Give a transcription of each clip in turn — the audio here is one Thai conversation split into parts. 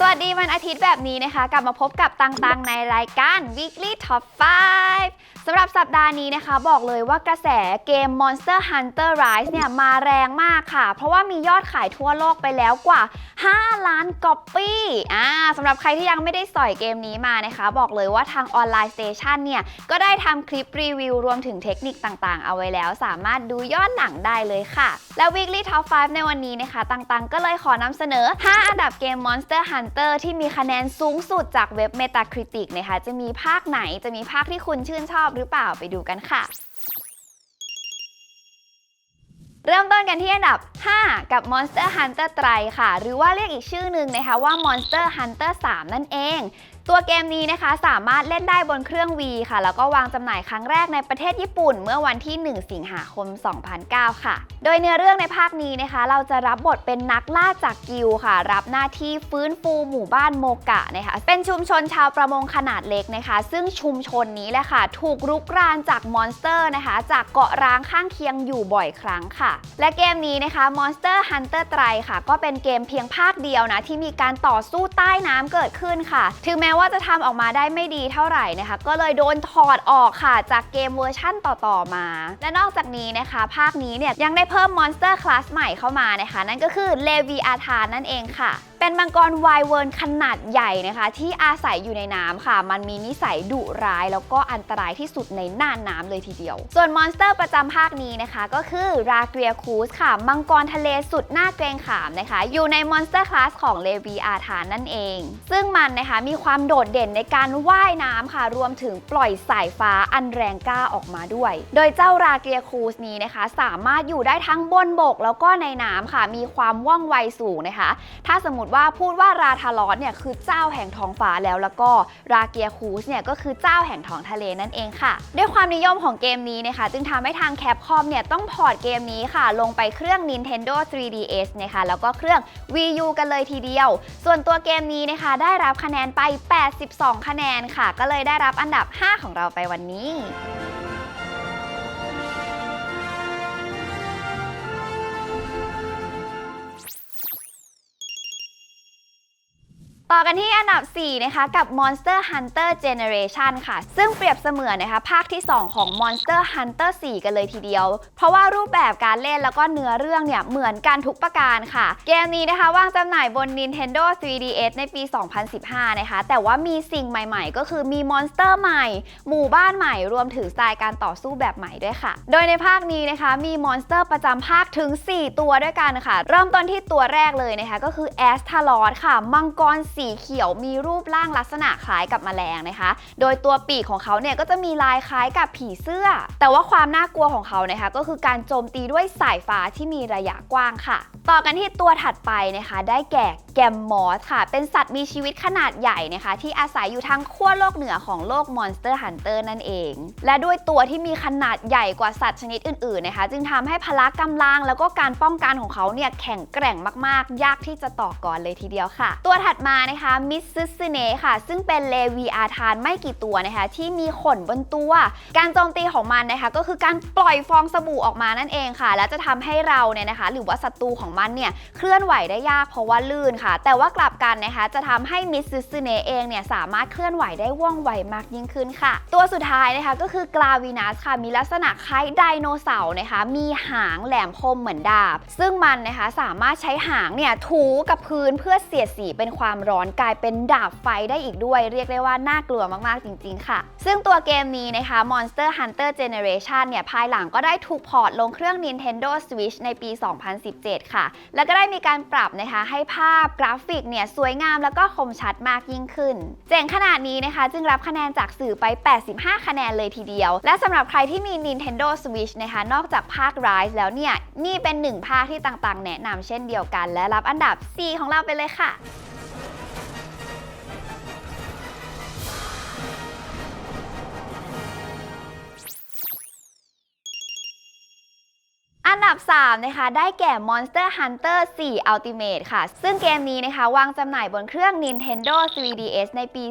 สวัสดีวันอาทิตย์แบบนี้นะคะ กลับมาพบกับตังๆในรายการ Weekly Top 5สำหรับสัปดาห์นี้นะคะ บอกเลยว่ากระแสเกม Monster Hunter Rise เนี่ยมาแรงมากค่ะ เพราะว่ามียอดขายทั่วโลกไปแล้วกว่า 5 ล้านก๊อปปี้อ่าสำหรับใครที่ยังไม่ได้สอยเกมนี้มานะคะ บอกเลยว่าทางออนไลน์สเตชันเนี่ย ก็ได้ทำคลิปรีวิวรวมถึงเทคนิคต่างๆ เอาไว้แล้ว สามารถดูย้อนหลังได้เลยค่ะ และ Weekly Top 5 ในวันนี้นะคะตังๆก็เลยขอนำเสนอ 5 อันดับเกม Monster Hunter ที่มีคะแนนสูงสุดจากเว็บ Metacritic นะคะ จะมีภาคไหน จะมีภาคที่คุณชื่นชอบหรือเปล่าไปดูกันค่ะ เริ่มต้นกันที่อันดับ 5 กับ Monster Hunter ไตรค่ะ หรือว่าเรียกอีกชื่อหนึ่งนะคะว่า Monster Hunter 3 นั่นเอง ตัวเกมนี้นะคะสามารถเล่นได้บนเครื่อง V ค่ะ แล้วก็วางจำหน่ายครั้งแรกในประเทศญี่ปุ่น เมื่อวันที่ 1 สิงหาคม 2009 ค่ะ โดยเนื้อเรื่องในภาคนี้นะคะ เราจะรับบทเป็นนักล่าจากกิลค่ะ รับหน้าที่ฟื้นฟูหมู่บ้านโมกะนะคะ เป็นชุมชนชาวประมงขนาดเล็กนะคะ ซึ่งชุมชนนี้แหละค่ะ ถูกรุกรานจากมอนสเตอร์นะคะ จากเกาะร้างข้างเคียงอยู่บ่อยครั้งค่ะ และเกมนี้นะคะ Monster Hunter ไตรค่ะ ก็เป็นเกมเพียงภาคเดียวนะที่มีการต่อสู้ใต้น้ำเกิดขึ้นค่ะ ถึงแม้ว่าจะทำออกมาได้ไม่ดีเท่าไหร่นะคะ ก็เลยโดนถอดออกค่ะจากเกมเวอร์ชั่นต่อๆมา และนอกจากนี้นะคะ ภาคนี้เนี่ยยังได้เพิ่มมอนสเตอร์คลาสใหม่เข้ามานะคะ นั่นก็คือเลวีอาธานนั่นเองค่ะเป็นมังกรไวเวิร์นขนาดใหญ่นะคะ ที่อาศัยอยู่ในน้ำค่ะ มันมีนิสัยดุร้าย แล้วก็อันตรายที่สุดในน่านน้ำเลยทีเดียว ส่วนมอนสเตอร์ประจำภาคนี้นะคะ ก็คือราเกรียคูสค่ะ มังกรทะเลสุดน่าเกรงขามนะคะ อยู่ในมอนสเตอร์คลาสของเลวีอาธานนั่นเอง ซึ่งมันนะคะมีความโดดเด่นในการว่ายน้ำค่ะ รวมถึงปล่อยสายฟ้าอันแรงกล้าออกมาด้วย โดยเจ้าราเกียคูสนี้นะคะ สามารถอยู่ได้ทั้งบนบกแล้วก็ในน้ำค่ะ มีความว่องไวสูงนะคะ ถ้าสมมติว่าพูดว่าราทารอสเนี่ยคือเจ้าแห่งท้องฟ้าแล้วแล้วก็ราเกียคูสเนี่ยก็คือเจ้าแห่งท้องทะเลนั่นเองค่ะ ด้วยความนิยมของเกมนี้นะคะ จึงทำให้ทางแคปคอมเนี่ยต้องพอร์ตเกมนี้ค่ะ ลงไปเครื่อง Nintendo 3DS นะคะแล้วก็เครื่อง Wii U กันเลยทีเดียว ส่วนตัวเกมนี้นะคะ ได้รับคะแนนไป 82 คะแนนค่ะ ก็เลยได้รับอันดับ 5 ของเราไปวันนี้ ต่อกันที่อันดับ 4 นะคะ กับ Monster Hunter Generation ค่ะ ซึ่งเปรียบเสมือนนะคะ ภาคที่ 2 ของ Monster Hunter 4 กันเลยทีเดียว เพราะว่ารูปแบบการเล่นแล้วก็เนื้อเรื่องเนี่ย เหมือนกันทุกประการค่ะ เกมนี้นะคะ วางจำหน่ายบน Nintendo 3DS ในปี 2015 นะคะ แต่ว่ามีสิ่งใหม่ๆ ก็คือมีมอนสเตอร์ใหม่ หมู่บ้านใหม่ รวมถึงสไตล์การต่อสู้แบบใหม่ด้วยค่ะ โดยในภาคนี้นะคะ มีมอนสเตอร์ประจำภาคถึง 4 ตัวด้วยกันค่ะ เริ่มต้นที่ตัวแรกเลยนะคะ ก็คือแอสทารอสค่ะ มังกรสีเขียวมีรูปร่างลักษณะคล้ายกับแมลงนะคะ โดยตัวปีกของเขาเนี่ยก็จะมีลายคล้ายกับผีเสื้อ แต่ว่าความน่ากลัวของเขานะคะ ก็คือการโจมตีด้วยสายฟ้าที่มีระยะกว้างค่ะ ต่อกันที่ตัวถัดไปนะคะ ได้แก่แกมมอสค่ะ เป็นสัตว์มีชีวิตขนาดใหญ่นะคะ ที่อาศัยอยู่ทางขั้วโลกเหนือของโลกมอนสเตอร์ฮันเตอร์นั่นเอง และด้วยตัวที่มีขนาดใหญ่กว่าสัตว์ชนิดอื่นๆนะคะ จึงทำให้พละกำลังแล้วก็การป้องกันของเขาเนี่ยแข็งแกร่งมากๆ ยากที่จะต่อกรเลยทีเดียวค่ะ ตัวถัดมานะคะมิสซิสเนค่ะ ซึ่งเป็นเลวีอาธานไม่กี่ตัวนะคะ ที่มีขนบนตัว การโจมตีของมันนะคะ ก็คือการปล่อยฟองสบู่ออกมานั่นเองค่ะ และจะทำให้เราเนี่ยนะคะ หรือว่าศัตรูของมันเนี่ยเคลื่อนไหวได้ยากเพราะว่าลื่นค่ะ แต่ว่ากลับกันนะคะ จะทำให้มิสซิสเนเองเนี่ยสามารถเคลื่อนไหวได้ว่องไวมากยิ่งขึ้นค่ะ ตัวสุดท้ายนะคะก็คือกลาวินัสค่ะมีลักษณะคล้ายไดโนเสาร์นะคะ มีหางแหลมคมเหมือนดาบ ซึ่งมันนะคะสามารถใช้หางเนี่ยถูกับพื้นเพื่อเสียดสีเป็นความร้อนกลายเป็นดาบไฟได้อีกด้วย เรียกได้ว่าน่ากลัวมากๆจริง ๆ ค่ะ ซึ่งตัวเกมนี้นะคะ Monster Hunter Generation เนี่ยภายหลังก็ได้ถูกพอร์ตลงเครื่อง Nintendo Switch ในปี 2017 ค่ะ แล้วก็ได้มีการปรับนะคะให้ภาพกราฟิกเนี่ยสวยงามแล้วก็คมชัดมากยิ่งขึ้น เจ๋งขนาดนี้นะคะ จึงรับคะแนนจากสื่อไป 85 คะแนนเลยทีเดียว และสำหรับใครที่มี Nintendo Switch นะคะ นอกจากภาค Rise แล้วเนี่ย นี่เป็นหนึ่งภาคที่ต่างๆ แนะนำเช่นเดียวกัน และรับอันดับ 4 ของเราไปเลยค่ะ 3 นะคะ ได้แก่ Monster Hunter 4 Ultimate ค่ะ ซึ่งเกมนี้นะคะ วางจำหน่ายบนเครื่อง Nintendo 3DS ในปี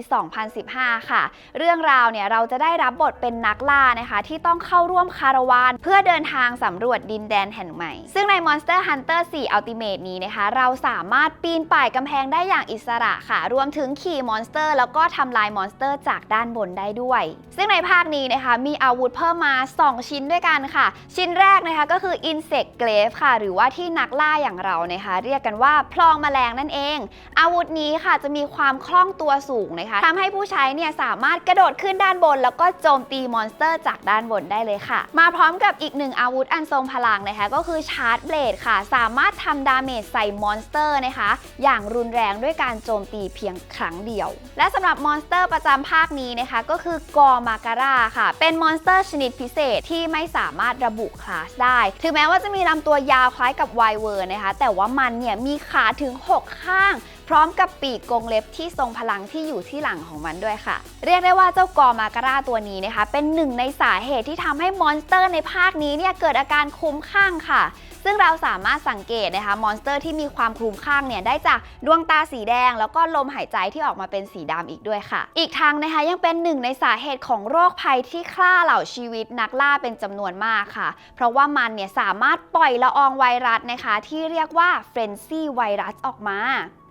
2015 ค่ะ เรื่องราวเนี่ย เราจะได้รับบทเป็นนักล่านะคะ ที่ต้องเข้าร่วมคาราวาน เพื่อเดินทางสำรวจดินแดนแห่งใหม่ ซึ่งใน Monster Hunter 4 Ultimate นี้นะคะ เราสามารถปีนป่ายกำแพงได้อย่างอิสระค่ะ รวมถึงขี่มอนสเตอร์ แล้วก็ทำลายมอนสเตอร์จากด้านบนได้ด้วย ซึ่งในภาคนี้นะคะ มีอาวุธเพิ่มมา 2 ชิ้นด้วยกันค่ะ ชิ้นแรกนะคะก็คือ Insect Glaive ค่ะ หรือว่าที่นักล่าอย่างเรานะคะ เรียกกันว่าพลองแมลงนั่นเอง อาวุธนี้ค่ะจะมีความคล่องตัวสูงนะคะทำให้ผู้ใช้เนี่ยสามารถกระโดดขึ้นด้านบน แล้วก็โจมตีมอนสเตอร์จากด้านบนได้เลยค่ะ มาพร้อมกับอีกหนึ่งอาวุธอันทรงพลังนะคะ ก็คือชาร์จเบลดค่ะ สามารถทำดาเมจใส่มอนสเตอร์นะคะ อย่างรุนแรงด้วยการโจมตีเพียงครั้งเดียว และสำหรับมอนสเตอร์ประจำภาคนี้นะคะ ก็คือกอมาการาค่ะ เป็นมอนสเตอร์ชนิดพิเศษที่ไม่สามารถระบุคลาสได้ ถึงแม้ว่าจะมีลำตัวยาวคล้ายกับไวเวอร์นะคะ แต่ว่ามันเนี่ยมีขาถึง 6 ข้าง พร้อมกับปีกกรงเล็บที่ทรงพลังที่อยู่ที่หลังของมันด้วยค่ะ เรียกได้ว่าเจ้ากอมาการาตัวนี้นะคะ เป็นหนึ่งในสาเหตุที่ทำให้มอนสเตอร์ในภาคนี้เนี่ยเกิดอาการคลุ้มคลั่งค่ะ ซึ่งเราสามารถสังเกตนะคะมอนสเตอร์ที่มีความคลุ้มคลั่งเนี่ยได้จากดวงตาสีแดง แล้วก็ลมหายใจที่ออกมาเป็นสีดำอีกด้วยค่ะ อีกทางนะคะยังเป็นหนึ่งในสาเหตุของโรคภัยที่ฆ่าเหล่าชีวิตนักล่าเป็นจำนวนมากค่ะ เพราะว่ามันเนี่ยสามารถปล่อยละอองไวรัสนะคะ ที่เรียกว่าเฟรนซี่ไวรัสออกมา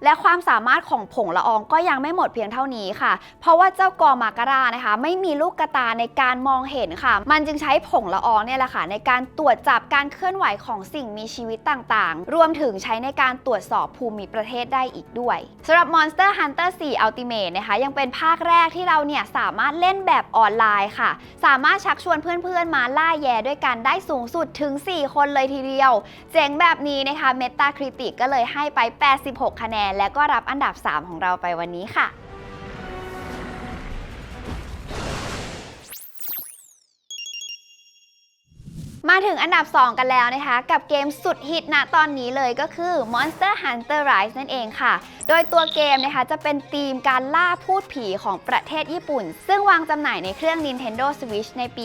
และความสามารถของผงละอองก็ยังไม่หมดเพียงเท่านี้ค่ะ เพราะว่าเจ้ากอมาการานะคะ ไม่มีลูกกระตาในการมองเห็นค่ะ มันจึงใช้ผงละอองเนี่ยแหละค่ะ ในการตรวจจับการเคลื่อนไหวของสิ่งมีชีวิตต่างๆ รวมถึงใช้ในการตรวจสอบภูมิประเทศได้อีกด้วยสำหรับ Monster Hunter 4 Ultimate นะคะ ยังเป็นภาคแรกที่เราเนี่ยสามารถเล่นแบบออนไลน์ค่ะ สามารถชักชวนเพื่อนๆมาล่าแย่ด้วยกันได้สูงสุดถึง 4 คนเลยทีเดียว เจ๋งแบบนี้นะคะ Metacritic ก็เลยให้ไป 86 คะแนนและก็รับอันดับ 3 ของเราไปวันนี้ค่ะ มาถึงอันดับ 2 กันแล้วนะคะ กับเกมสุดฮิตณตอนนี้เลยก็คือ Monster Hunter Rise นั่นเองค่ะ โดยตัวเกมนะคะจะเป็นธีมการล่าพูดผีของประเทศญี่ปุ่น ซึ่งวางจำหน่ายในเครื่อง Nintendo Switch ในปี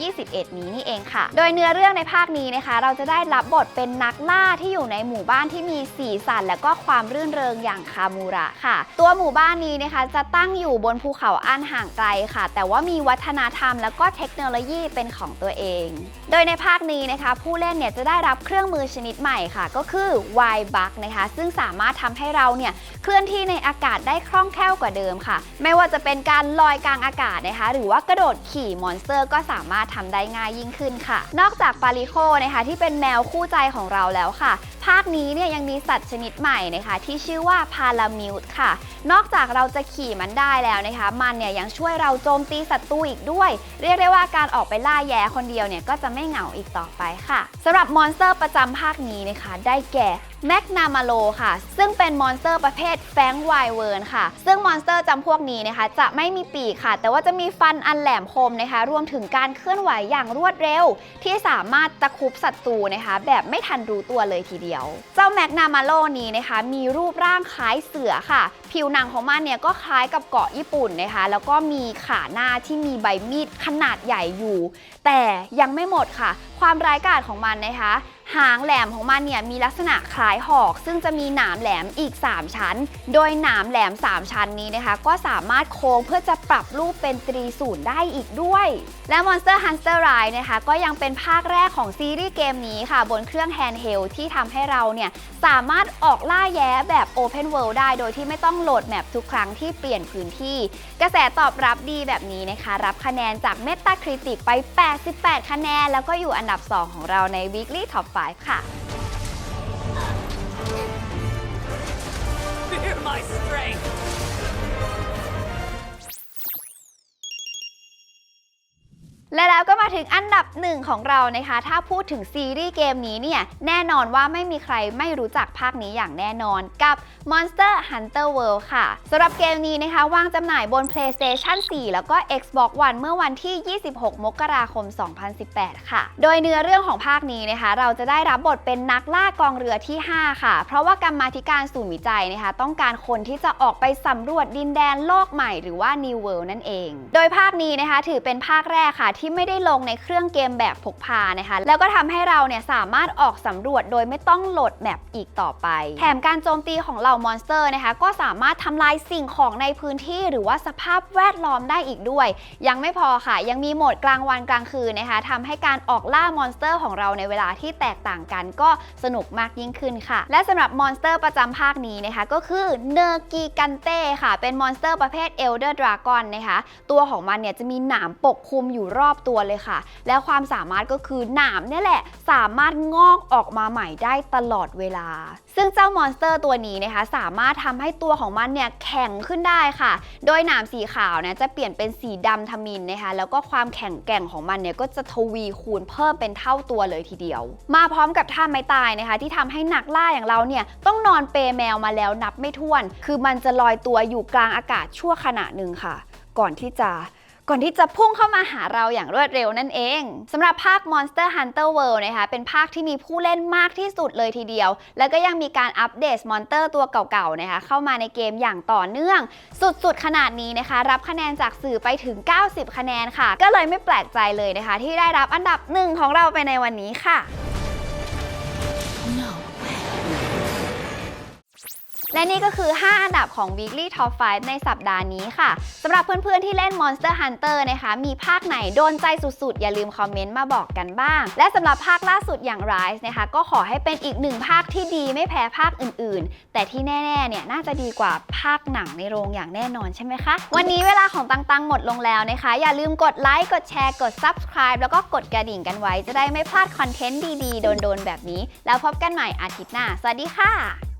2021 นี้นี่เองค่ะ โดยเนื้อเรื่องในภาคนี้นะคะ เราจะได้รับบทเป็นนักล่าที่อยู่ในหมู่บ้านที่มีสีสัน และก็ความรื่นเริงอย่างคามูระค่ะ ตัวหมู่บ้านนี้นะคะจะตั้งอยู่บนภูเขาอันห่างไกลค่ะ แต่ว่ามีวัฒนธรรม และก็เทคโนโลยีเป็นของตัวเอง โดยในภาคนี้นะคะ ผู้เล่นเนี่ยจะได้รับเครื่องมือชนิดใหม่ค่ะ ก็คือ Y Bug นะคะ ซึ่งสามารถทำให้เราเนี่ยเคลื่อนที่ในอากาศได้คล่องแคล่วกว่าเดิมค่ะ ไม่ว่าจะเป็นการลอยกลางอากาศนะคะ หรือว่ากระโดดขี่มอนสเตอร์ ก็สามารถทำได้ง่ายยิ่งขึ้นค่ะ นอกจากปาริโคนะคะที่เป็นแมวคู่ใจของเราแล้วค่ะ ภาคนี้เนี่ยยังมีสัตว์ชนิดใหม่นะคะที่ชื่อว่าพารามิวต์ค่ะ นอกจากเราจะขี่มันได้แล้วนะคะ มันเนี่ยยังช่วยเราโจมตีศัตรูอีกด้วย เรียกได้ว่าการออกไปล่าแย้คนเดียวเนี่ยก็จะไม่เหงาอีกต่อไปค่ะสำหรับมอนสเตอร์ประจำภาคนี้นะคะ ได้แก่ แมกนามาโลค่ะ ซึ่งเป็นมอนสเตอร์ประเภทแฟงไวเวิร์นค่ะ ซึ่งมอนสเตอร์จำพวกนี้นะคะ จะไม่มีปีกค่ะ แต่ว่าจะมีฟันอันแหลมคมนะคะ รวมถึงการเคลื่อนไหวอย่างรวดเร็ว ที่สามารถตะคุบศัตรูนะคะ แบบไม่ทันรู้ตัวเลยทีเดียว เจ้าแมกนามาโลนี้นะคะ มีรูปร่างคล้ายเสือค่ะ ผิวหนังของมันเนี่ยก็คล้ายกับเกาะญี่ปุ่นนะคะ แล้วก็มีขาหน้าที่มีใบมีดขนาดใหญ่อยู่ แต่ยังไม่หมดค่ะ ความร้ายกาจของมันนะคะ หางแหลมของมันเนี่ยมีลักษณะคล้ายหอก ซึ่งจะมีหนามแหลมอีก 3 ชั้น โดยหนามแหลม 3 ชั้นนี้นะคะ ก็สามารถโค้งเพื่อจะปรับรูปเป็นตรีศูนย์ได้อีกด้วย และ Monster Hunter Rise นะคะ ก็ยังเป็นภาคแรกของซีรีส์เกมนี้ค่ะ บนเครื่อง handheld ที่ทำให้เราเนี่ยสามารถออกล่าแย้แบบ Open World ได้ โดยที่ไม่ต้องโหลดแมปทุกครั้งที่เปลี่ยนพื้นที่ กระแสตอบรับดีแบบนี้นะคะ รับคะแนนจาก Metacritic ไป 88 คะแนน แล้วก็อยู่อันดับ 2 ของเราใน Weekly Top 5ค่ะ Fear my strength! และแล้วก็มาถึงอันดับหนึ่งของเรานะคะ ถ้าพูดถึงซีรีส์เกมนี้เนี่ย แน่นอนว่าไม่มีใครไม่รู้จักภาคนี้อย่างแน่นอนกับ Monster Hunter World ค่ะสำหรับเกมนี้นะคะ วางจำหน่ายบน PlayStation 4 แล้วก็ Xbox One เมื่อวันที่ 26 มกราคม 2018 ค่ะ โดยเนื้อเรื่องของภาคนี้นะคะ เราจะได้รับบทเป็นนักล่ากองเรือที่ 5 ค่ะ เพราะว่ากรรมาธิการศูนย์วิจัยนะคะ ต้องการคนที่จะออกไปสำรวจดินแดนโลกใหม่หรือว่า New World นั่นเอง โดยภาคนี้นะคะถือเป็นภาคแรกค่ะที่ที่ไม่ได้ลงในเครื่องเกมแบบพกพานะคะ แล้วก็ทำให้เราเนี่ยสามารถออกสำรวจโดยไม่ต้องโหลดแมปอีกต่อไป แถมการโจมตีของเหล่ามอนสเตอร์นะคะ ก็สามารถทำลายสิ่งของในพื้นที่ หรือว่าสภาพแวดล้อมได้อีกด้วย ยังไม่พอค่ะ ยังมีโหมดกลางวันกลางคืนนะคะทำให้การออกล่ามอนสเตอร์ของเราในเวลาที่แตกต่างกันก็สนุกมากยิ่งขึ้นค่ะ และสำหรับมอนสเตอร์ประจำภาคนี้นะคะ ก็คือเนอร์กีกันเต้ค่ะ เป็นมอนสเตอร์ประเภทเอลเดอร์ดราก้อนนะคะ ตัวของมันเนี่ยจะมีหนามปกคลุมอยู่รอบตัวเลยค่ะ และความสามารถก็คือหนามนี่แหละ สามารถงอกออกมาใหม่ได้ตลอดเวลา ซึ่งเจ้ามอนสเตอร์ตัวนี้นะคะ สามารถทำให้ตัวของมันเนี่ยแข็งขึ้นได้ค่ะ โดยหนามสีขาวนะจะเปลี่ยนเป็นสีดำทมินนะคะ แล้วก็ความแข็งแกร่งของมันเนี่ยก็จะทวีคูณเพิ่มเป็นเท่าตัวเลยทีเดียว มาพร้อมกับท่าไม้ตายนะคะ ที่ทำให้นักล่าอย่างเราเนี่ยต้องนอนเปแมวมาแล้วนับไม่ถ้วน คือมันจะลอยตัวอยู่กลางอากาศชั่วขณะหนึ่งค่ะ ก่อนที่จะ ก่อนที่จะพุ่งเข้ามาหาเราอย่างรวดเร็วนั่นเองสำหรับภาค Monster Hunter World นะคะเป็นภาคที่มีผู้เล่นมากที่สุดเลยทีเดียว แล้วก็ยังมีการอัปเดตมอนเตอร์ตัวเก่าๆนะคะเข้ามาในเกมอย่างต่อเนื่อง สุดๆ ขนาดนี้นะคะ รับคะแนนจากสื่อไปถึง 90 คะแนนค่ะ ก็เลยไม่แปลกใจเลยนะคะ ที่ได้รับอันดับหนึ่งของเราไปในวันนี้ค่ะ และนี่ก็คือ 5 อันดับของ Weekly Top 5 ในสัปดาห์นี้ค่ะสำหรับเพื่อนๆที่เล่น Monster Hunter นะคะ มีภาคไหนโดนใจสุดๆ อย่าลืมคอมเมนต์มาบอกกันบ้าง และสำหรับภาคล่าสุดอย่าง Rise นะคะ ก็ขอให้เป็นอีกหนึ่งภาคที่ดีไม่แพ้ภาคอื่นๆ แต่ที่แน่ๆ เนี่ยน่าจะดีกว่าภาคหนังในโรงอย่างแน่นอนใช่ไหมคะ วันนี้เวลาของตังๆ หมดลงแล้วนะคะ อย่าลืมกดไลค์ กดแชร์ กด Subscribe แล้วก็กดกระดิ่งกันไว้ จะได้ไม่พลาดคอนเทนต์ดีๆ โดนๆ แบบนี้ แล้วพบกันใหม่อาทิตย์หน้า สวัสดีค่ะ